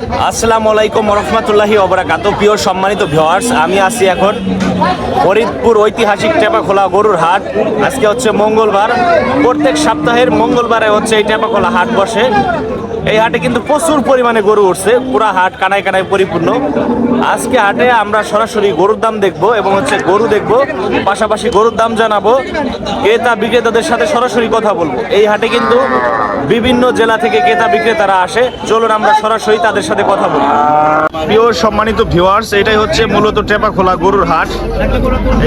আসসালামু আলাইকুম রহমতুল্লাহি অবরাকাত প্রিয় সম্মানিত ভিওয়ার্স আমি আছি এখন ফরিদপুর ঐতিহাসিক টেপাখোলা গরুর হাট। আজকে হচ্ছে মঙ্গলবার। প্রত্যেক সপ্তাহের মঙ্গলবারে হচ্ছে এই টেপাখোলা হাট বসে। এই হাটে কিন্তু প্রচুর পরিমাণে গরু উঠছে। পুরা হাট কানায় কানায় পরিপূর্ণ। আজকে হাটে আমরা সরাসরি গরুর দাম দেখব এবং হচ্ছে গরু দেখব, পাশাপাশি গরুর দাম জানাব। ক্রেতা বিক্রেতাদের সাথে সরাসরি কথা বলব। এই হাটে কিন্তু বিভিন্ন জেলা থেকে ক্রেতা বিক্রেতারা আসে। চলুন আমরা সরাসরি তাদের সাথে কথা বলি। প্রিয় সম্মানিত ভিউয়ার্স এটাই হচ্ছে মূলত টেপাখোলা গরুর হাট।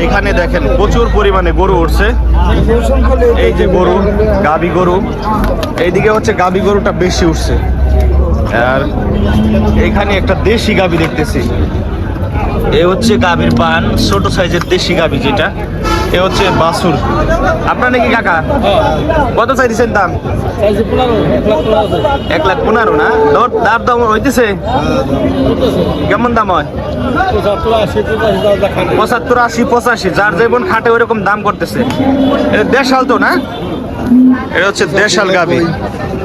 এইখানে দেখেন প্রচুর পরিমাণে গরু উঠছে। এই যে গরু, গাবি গরু। এইদিকে হচ্ছে গাবি গরুটা বেশি উঠছে। আর এখানে একটা দেশি গাবি দেখতেছি। এ হচ্ছে গাবির পান, ছোট সাইজের দেশি গাবি যেটা। এ হচ্ছে বাসুর আপনার নাকি কাকা? কত চাইছেন দাম? এক লাখ পনেরো না? দর দার দাম হইতেছে। কেমন দাম হয়? পঁচাত্তর আশি, পঁচাশি। যার যেমন খাটে ওইরকম দাম করতেছে। দেশাল তো না? এটা হচ্ছে দেশাল গাবি।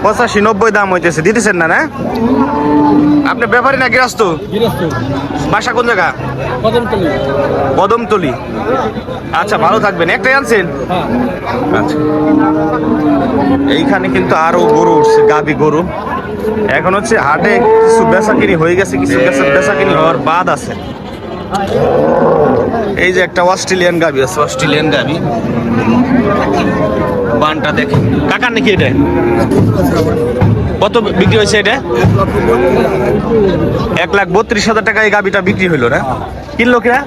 পঁচাশি নব্বই দাম হইতেছে। দিতেছেন না না? আপনি ব্যাপারী না গৃহস্থ? বাসা কোন জায়গা? কদমতলি আচ্ছা ভালো থাকবেন। একটাই আনছেন? আচ্ছা। এইখানে কিন্তু আরও গরু উঠছে গাবি গরু। এখন হচ্ছে হাটে কিছু বেচাকিনি হয়ে গেছে কিছু বেচা- বেচাকিনি হওয়ার বাদ আছে। এই যে একটা অস্ট্রেলিয়ান গাবি আছে। অস্ট্রেলিয়ান গাবি। বানটা দেখেন কাকার নাকি এটা? কত বিক্রি হয়েছে এটা? এক লাখ বত্রিশ হাজার টাকা এই গাবিটা বিক্রি হইল না? কিনলো কিনা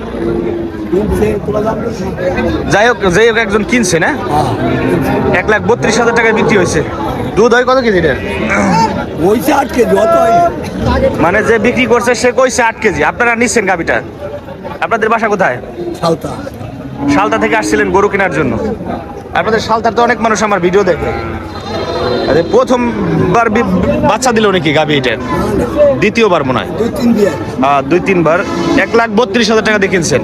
যাই হোক যাই হোক একজন কিনছে না? এক লাখ বত্রিশ হাজার টাকায় বিক্রি হয়েছে। দুধ হয় কত কেজি ওইছে আট কেজি অত মানে যে বিক্রি করছে সে কইছে আট কেজি। আপনারা নিচ্ছেন গাবিটা? আপনাদের বাসা কোথায়? সালতা। শালতা থেকে আসছিলেন গরু কেনার জন্য। আপনাদের শালতার তো অনেক মানুষ আমার ভিডিও দেখে। আরে প্রথমবার বাচ্চা দিল নাকি গাবি এটা? দ্বিতীয়বার মনে হয়। আহ, দুই তিনবার এক লাখ বত্রিশ হাজার টাকা দিয়ে কিনছেন।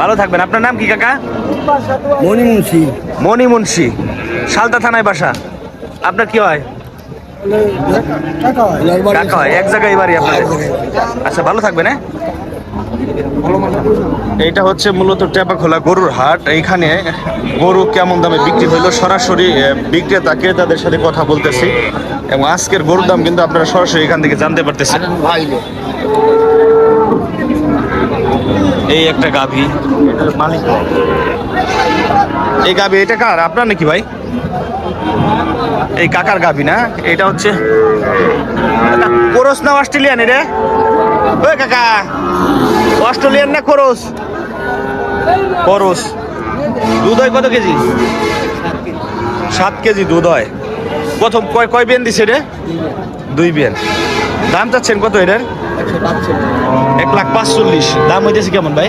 ভালো থাকবেন। আপনার নাম কি কাকা? মণি মুন্সি মণি মুন্সি শালতা থানায় বাসা। আপনার কি হয়? কাকা হয়। এক জায়গায় বাড়ি আপনার আচ্ছা ভালো থাকবেন হ্যাঁ? এইটা হচ্ছে মূলত টেপাখোলা গরুর হাট। এইখানে গরু কেমন দামে বিক্রি হইল? সরাসরি বিক্রেতা ক্রেতাদের সাথে কথা বলতেছি। এবং আজকের গরুর দাম কিন্তু আপনারা সরাসরি এখান থেকে জানতে পারতেছেন। এই একটা গাভী। মালিক এই গাভী, এটা কার? আপনার নাকি ভাই? এই কাকার গাভী না? এটা হচ্ছে কোরস না অস্ট্রেলিয়ান রে ওই কাকা। অস্ট্রেলিয়ান না কোরস কোরস দুধ হয় কত কেজি? সাত কেজি দুধ হয়। প্রথম কয় কয় বিয়ান দিছে রে? দুই বিয়ান। দাম চাচ্ছেন কত এটার? এক লাখ পাঁচচল্লিশ। দাম হইতেছে কেমন ভাই?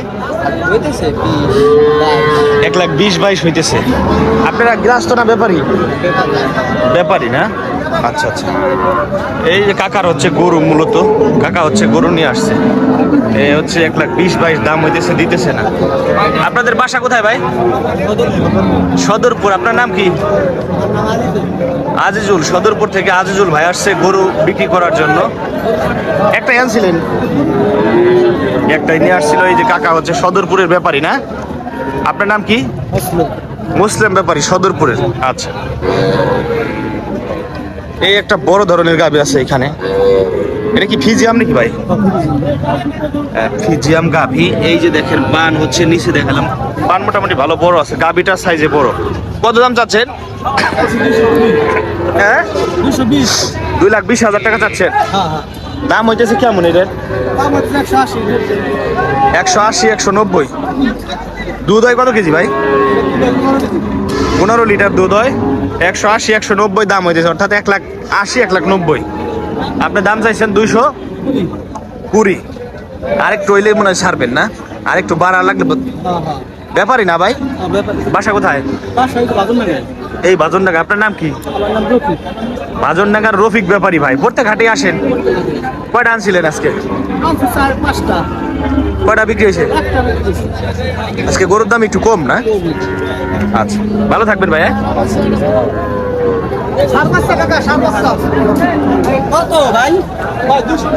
এক লাখ বিশ বাইশ হইতেছে। আপনারা গ্রাস্ত না ব্যাপারী? ব্যাপারী না? আচ্ছা আচ্ছা। এই যে কাকার হচ্ছে গরু মূলত। কাকা হচ্ছে গরু নিয়ে আসছে। এই হচ্ছে এক লাখ বিশ বাইশ দাম হইতেছে দিতেছে না। আপনাদের বাসা কোথায় ভাই? সদরপুর। আপনার নাম কি? আজিজুল। সদরপুর থেকে আজিজুল ভাই আসছে গরু বিক্রি করার জন্য। একটাই আনছিলেন একটাই নিয়ে আসছিল। এই যে কাকা হচ্ছে সদরপুরের ব্যাপারী না? আপনার নাম কি? মুসলিম ব্যাপারী সদরপুরের। আচ্ছা। এই একটা বড় ধরনের গাবি আছে এখানে। এটা কি ফিজিয়াম নাকি ভাই? হ্যাঁ, ফিজিয়াম গাভি এই যে দেখেন বান হচ্ছে নিচে দেখালাম। বান মোটামুটি ভালো বড় আছে। গাবিটা সাইজে বড়। কত দাম চাচ্ছেন? হ্যাঁ? দুই লাখ বিশ হাজার টাকা চাচ্ছেন? হ্যাঁ দাম হইতেছে কেমন এটার? একশো আশি। একশো আশি একশো নব্বই। দুধ হয় কত কেজি ভাই? পনেরো লিটার দুধ হয়, একশো আশি, একশো নব্বই দাম হইতেছে, অর্থাৎ এক লাখ আশি, এক লাখ নব্বই। আপনি দাম চাইছেন দুইশো কুড়ি। আরেকটু হইলে মনে হয় সারবেন না? আরেকটু বাড়া লাগলে ব্যাপারই না ভাই? বাসা কোথায়? এই বাজন নাগা আপনার নাম কি? আমার বাজন নাগার রফিক ব্যাপারী ভাই প্রত্যেক হাটে আসেন। কয়টা আনছিলেন আজকে? কয়টা বিক্রি হয়েছে? আজকে গরুর দাম একটু কম না? আচ্ছা ভালো থাকবেন ভাই হ্যাঁ? কত ভাই? দুশো